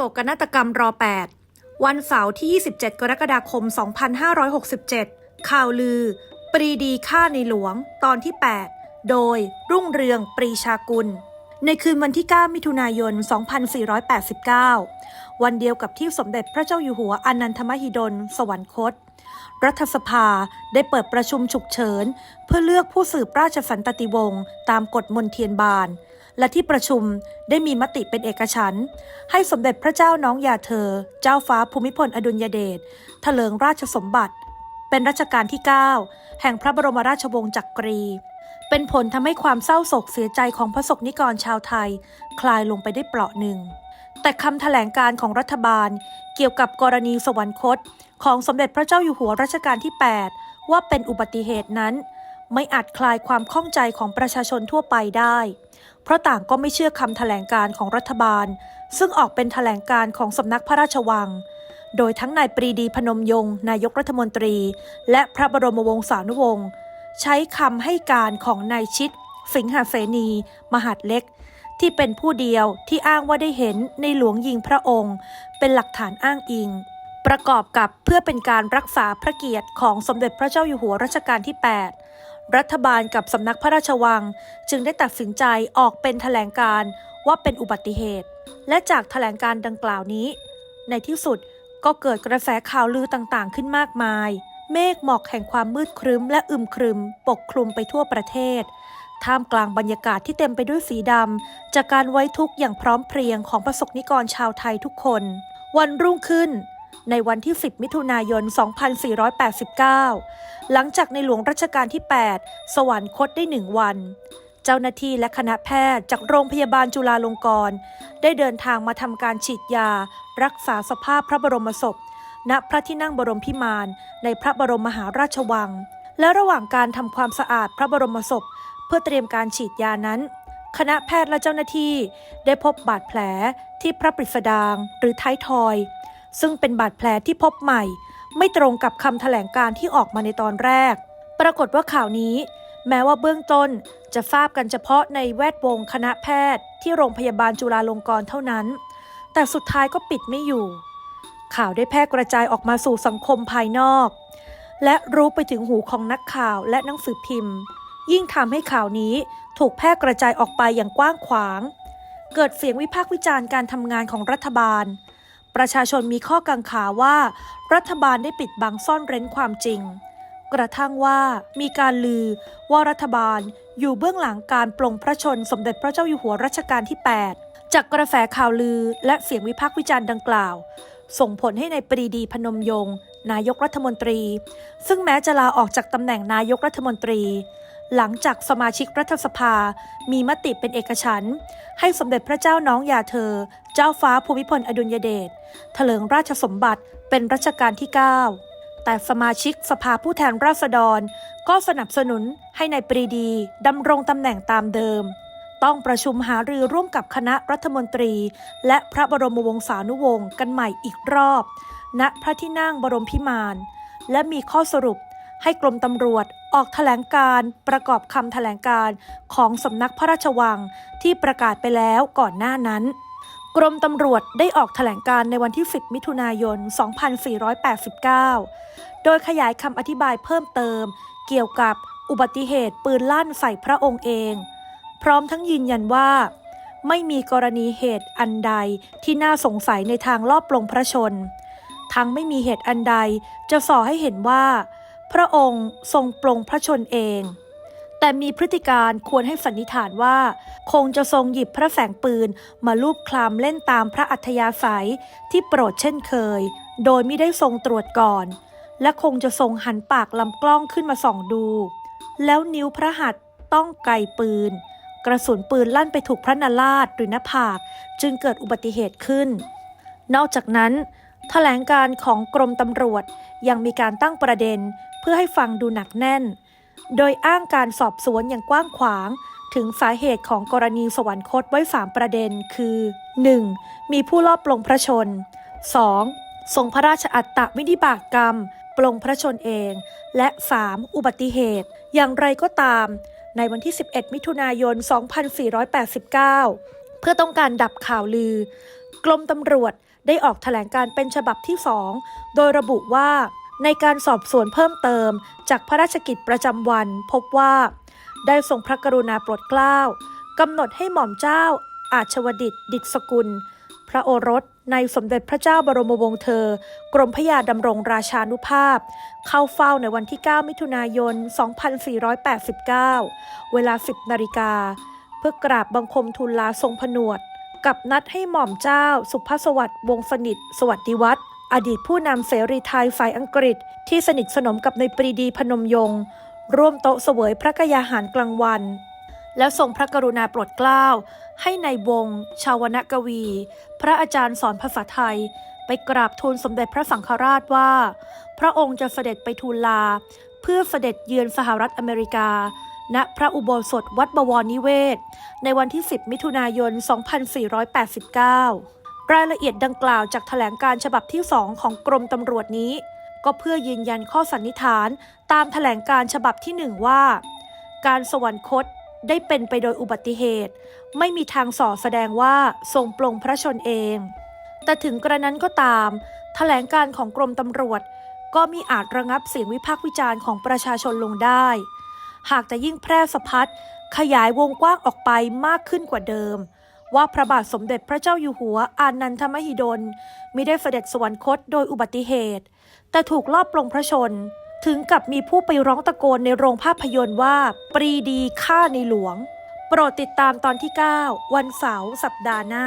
โศกนาฏกรรมรอ 8 วันเสาร์ที่ 27 กรกฎาคม 2567 ข่าวลือ ปรีดีฆ่าในหลวง ตอนที่ 8 โดยรุ่งเรืองปรีชากุล ในคืนวันที่ 9 มิถุนายน 2489 วันเดียวกับที่สมเด็จพระเจ้าอยู่หัวอนันทมหิดล สวรรคต รัฐสภาได้เปิดประชุมฉุกเฉิน เพื่อเลือกผู้สืบราชสันตติวงศ์ตามกฎมนเทียนบาน และที่ประชุมได้มีมติเป็นเอกฉันท์ให้สมเด็จพระเจ้าน้องยาเธอ เจ้าฟ้าภูมิพลอดุลยเดชเถลิงราชสมบัติ เป็นรัชกาลที่ 9 แห่งพระบรมราชวงศ์จักรี เป็นผลทำให้ความเศร้าโศกเสียใจของพระสกนิกรชาวไทย คลายลงไปได้เปราะหนึ่ง แต่คำแถลงการของรัฐบาลเกี่ยวกับกรณีสวรรคต ของสมเด็จพระเจ้าอยู่หัวรัชกาลที่ 8 ว่าเป็นอุบัติเหตุนั้นไม่อาจคลายความข้องใจของประชาชนทั่วไปได้ เพราะต่างก็ไม่เชื่อคำแถลงการของรัฐบาล ซึ่งออกเป็นแถลงการของสำนักพระราชวัง โดยทั้งนายปรีดีพนมยงค์นายกรัฐมนตรี และพระบรมวงศานุวงศ์ใช้คำให้การของนายชิด สิงหเสนี มหาดเล็ก ที่เป็นผู้เดียวที่อ้างว่าได้เห็นในหลวงยิงพระองค์ เป็นหลักฐานอ้างอิง ประกอบกับเพื่อเป็นการรักษาพระเกียรติของสมเด็จพระเจ้าอยู่หัวรัชกาลที่ 8 รัฐบาลกับสำนักพระราชวัง จึงได้ตัดสินใจออกเป็นแถลงการว่าเป็นอุบัติเหตุ และจากแถลงการดังกล่าวนี้ ในที่สุดก็เกิดกระแสข่าวลือต่างๆ ขึ้นมากมาย เมฆหมอกแห่งความมืดครึ้ม และอึมครึม ปกคลุมไปทั่วประเทศ ท่ามกลางบรรยากาศที่เต็มไปด้วยสีดำจากการไว้ทุกข์อย่างพร้อมเพรียงของประสบนิกรชาวไทยทุกคน วันรุ่งขึ้น ในวันที่ 10 มิถุนายน 2489 หลังจากในหลวงรัชกาลที่ 8 สวรรคตได้หนึ่งวัน เจ้าหน้าที่และคณะแพทย์จากโรงพยาบาลจุฬาลงกรณ์ได้เดินทางมาทำการฉีดยา รักษาสภาพพระบรมศพ ณพระที่นั่งบรมพิมานในพระบรมมหาราชวัง และระหว่างการทำความสะอาดพระบรมศพ เพื่อเตรียมการฉีดยานั้นคณะแพทย์และเจ้าหน้าที่ได้พบบาดแผลที่พระปริสดางหรือท้ายทอย ซึ่งเป็นบาดแผลที่พบใหม่ ไม่ตรงกับคำแถลงการที่ออกมาในตอนแรก ปรากฏว่าข่าวนี้ แม้ว่าเบื้องต้นจะทราบกันเฉพาะในแวดวงคณะแพทย์ ที่โรงพยาบาลจุฬาลงกรณ์เท่านั้น แต่สุดท้ายก็ปิดไม่อยู่ ข่าวได้แพร่กระจายออกมาสู่สังคมภายนอก และรู้ไปถึงหูของนักข่าวและหนังสือพิมพ์ ยิ่งทำให้ข่าวนี้ถูกแพร่กระจายออกไปอย่างกว้างขวาง เกิดเสียงวิพากษ์วิจารณ์การทำงานของรัฐบาล ประชาชนมีข้อกังขาว่า รัฐบาลได้ปิดบังซ่อนเร้นความจริง กระทั่งว่ามีการลือว่ารัฐบาลอยู่เบื้องหลังการปลงพระชนสมเด็จพระเจ้าอยู่หัวรัชกาลที่ 8 จากกระแสข่าวลือและเสียงวิพากษ์วิจารณ์ดังกล่าว ส่งผลให้ในปรีดีพนมยงค์นายกรัฐมนตรี ซึ่งแม้จะลาออกจากตำแหน่งนายกรัฐมนตรี หลังจากสมาชิกรัฐสภา มีมติเป็นเอกฉันท์ให้สมเด็จพระเจ้าน้องยาเธอ เจ้าฟ้าภูมิพลอดุลยเดชเถลิงราชสมบัติเป็นรัชกาลที่ 9 แต่สมาชิกสภาผู้แทนราษฎร ก็สนับสนุนให้ในายปรีดีดำรงตำแหน่งตามเดิม ต้องประชุมหารือร่วมกับคณะรัฐมนตรี และพระบรมวงศานุวงศ์กันใหม่อีกรอบ ณพระที่นั่งบรมพิมานและมีข้อสรุป ให้กรมตำรวจออกแถลงการประกอบคำแถลงการของสำนักพระราชวังที่ประกาศไปแล้วก่อนหน้านั้น กรมตำรวจได้ออกแถลงการในวันที่ 10 มิถุนายน 2489 โดยขยายคำอธิบายเพิ่มเติม เกี่ยวกับอุบัติเหตุปืนลั่นใส่พระองค์เอง พร้อมทั้งยืนยันว่า ไม่มีกรณีเหตุอันใดที่น่าสงสัยในทางลอบปลงพระชน ทั้งไม่มีเหตุอันใดจะส่อให้เห็นว่า พระองค์ทรงปลงพระชนเอง แต่มีพฤติการควรให้สันนิษฐานว่า คงจะทรงหยิบพระแสงปืนมาลูบคลำเล่นตามพระอัธยาศัยที่โปรดเช่นเคย โดยไม่ได้ทรงตรวจก่อน และคงจะทรงหันปากลำกล้องขึ้นมาส่องดู แล้วนิ้วพระหัตถ์ต้องไกปืน กระสุนปืนลั่นไปถูกพระนาราชหรือหน้าผาก จึงเกิดอุบัติเหตุขึ้น นอกจากนั้น แถลงการของกรมตำรวจยังมีการตั้งประเด็นเพื่อให้ฟังดูหนักแน่น โดยอ้างการสอบสวนอย่างกว้างขวาง ถึงสาเหตุของกรณีสวรรคตไว้ 3 ประเด็นคือ 1. มีผู้ลอบปลงพระชน 2. ทรงพระราชอัตตวินิบาตกรรม ปลงพระชนเอง และ 3. อุบัติเหตุ อย่างไรก็ตาม ในวันที่ 11 มิถุนายน 2489 เพื่อต้องการดับข่าวลือ กรมตำรวจได้ออกแถลงการเป็นฉบับที่สองโดยระบุว่าในการสอบสวนเพิ่มเติม จากพระราชกิจประจำวัน พบว่า ได้ทรงพระกรุณาโปรดเกล้ากำหนดให้หม่อมเจ้า อาชวดิตดิษฐสกุล พระโอรสในสมเด็จพระเจ้าบรมวงศ์เธอ กรมพระยาดำรงราชานุภาพ เข้าเฝ้าในวันที่ 9 มิถุนายน 2489 เวลา 10นาฬิกา เพื่อกราบบังคมทูลลาทรงผนวด กับนัดให้หม่อมเจ้า สุภาสวัสดิ์วงศ์สนิท สวัสดิวัฒน์อดีตผู้นำเสรีไทยฝ่ายอังกฤษ ที่สนิทสนมกับในปรีดีพนมยงค์ร่วมโต๊ะเสวยพระกยาหารกลางวัน แล้วทรงพระกรุณาโปรดเกล้า ให้ในายวง ชาวรรณกวี พระอาจารย์สอนภาษาไทย ไปกราบทูลสมเด็จพระสังฆราชว่า พระองค์จะเสด็จไปทูลลา เพื่อเสด็จเยือนสหรัฐอเมริกา ณพระอุโบสถวัดบวรนิเวศ ในวันที่ 10 มิถุนายน 2489 รายละเอียดดังกล่าวจากแถลงการฉบับที่ 2 ของกรมตำรวจนี้ ก็เพื่อยืนยันข้อสันนิษฐานตามแถลงการฉบับที่ 1 ว่า การสวรรคตได้เป็นไปโดยอุบัติเหตุ ไม่มีทางส่อแสดงว่าทรงปลงพระชนเอง แต่ถึงกระนั้นก็ตามแถลงการของกรมตำรวจ ก็มีอาจระงับเสียงวิพากษ์วิจารณ์ของประชาชนลงได้ หากจะยิ่งแพร่สะพัดขยายวงกว้างออกไปมากขึ้นกว่าเดิม ว่าพระบาทสมเด็จพระเจ้าอยู่หัวอานันทมหิดลมิได้เสด็จสวรรคตโดยอุบัติเหตุ แต่ถูกลอบปลงพระชน ถึงกับมีผู้ไปร้องตะโกนในโรงภาพยนตร์ว่า ปรีดีฆ่าในหลวง โปรดติดตามตอนที่ 9 วันเสาร์สัปดาห์หน้า